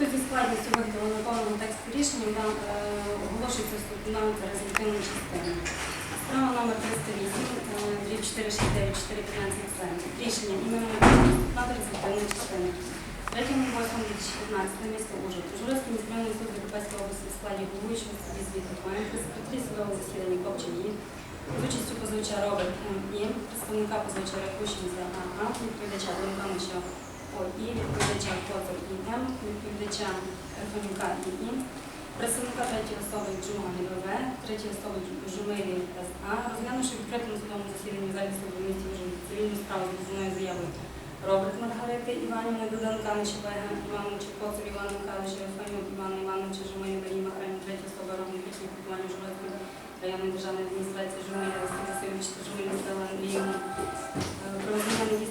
зв'язку зі складністю виправленого тексту рішення нам оголошується вступна результативної частини. Справа номер 308, дріб 469, Рішення іменно на результативної частини. 3.8.2015 місто Ужгород. Ужгородський міськрайонний суд Європейської області в складі головуючого судді звіту Хмельницький, секретарі судового засідання Копчин з участю позивача Роберт М. Представника позивача Ракушин за АА, відповідача Донкановича Лукановича О.І., відповідача Котор І.М., відповідача Ерфанюка І.І., представника третьої особи Джумаги В, третьої особи Жумелі С.А., розглянувши в відкритому судовому засіданні в залі суду в місті Ужгород цивільну справу з позовною заявою Роберт Маргарити Іванівни, Михайловича Олега Івановича, Коцур Івана Михайловича, Фанюк Івана Івановича, Жумелі Марії Махайлівни, третьої особи органів пісні піклування Журецької районної державної адміністрації Жумелі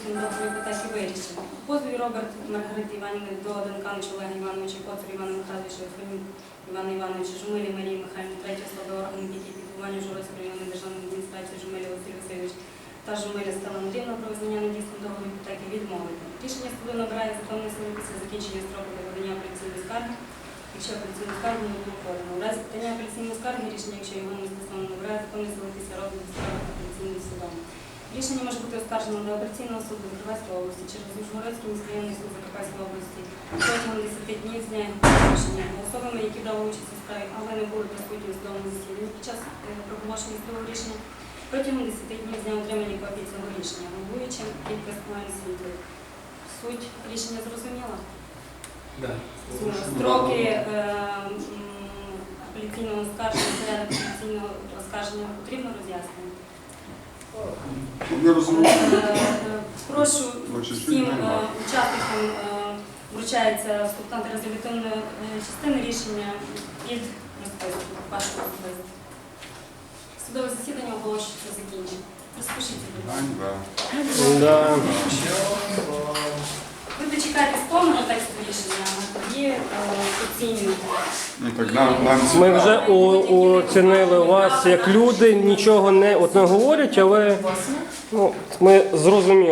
недійсним договору іпотеки вирішено. Позові Роберт Маргарити Іванівни до Данкановича Олега Івановича, Коцур Івана Михайловича, Фанюк Івана Івановича, Жумелі Марії Михайлівни, третьої особи органів пісні піклування Журецької районної державної адміністрації Жумелі Василь Васильович та Жумеля Стала Андріївна про визнання недійсним договору іпотеки відмовити. Рішення суду набирає законної сили після закінчення строку подання апеляційної скарги, якщо апеляційну скаргу не було подано. У разі подання апеляційної скарги рішення, якщо його не стосовно набирає законної сили після розгляду справи апеляційним судом. Рішення може бути оскаржено до апеляційного суду Закарпатської області через Ужгородський міськрайонний суд Закарпатської області протягом 10 днів з дня оголошення. Особами, які брали участь у справі, але не були присутні у судовому засіданні під час е, проголошення судового рішення, протягом 10 днів з дня отримання копії цього рішення, головуючим підпис плану світу. Суть рішення зрозуміла? Да. Строки е, апеляційного оскарження, порядок апеляційного оскарження потрібно роз'яснення. Я розумію. Е, е, Прошу всім е, учасникам вручається вступна та резолютивна е, рішення під розписку вашого особисто. Судове засідання оголошується закінчено. Розпишіться, будь ласка. Ви дочекаєтесь повного тексту рішення, а тоді оцінюєте. Ну Ми вже оцінили вас як люди, нічого не, от не говорять, але ну, ми зрозуміли.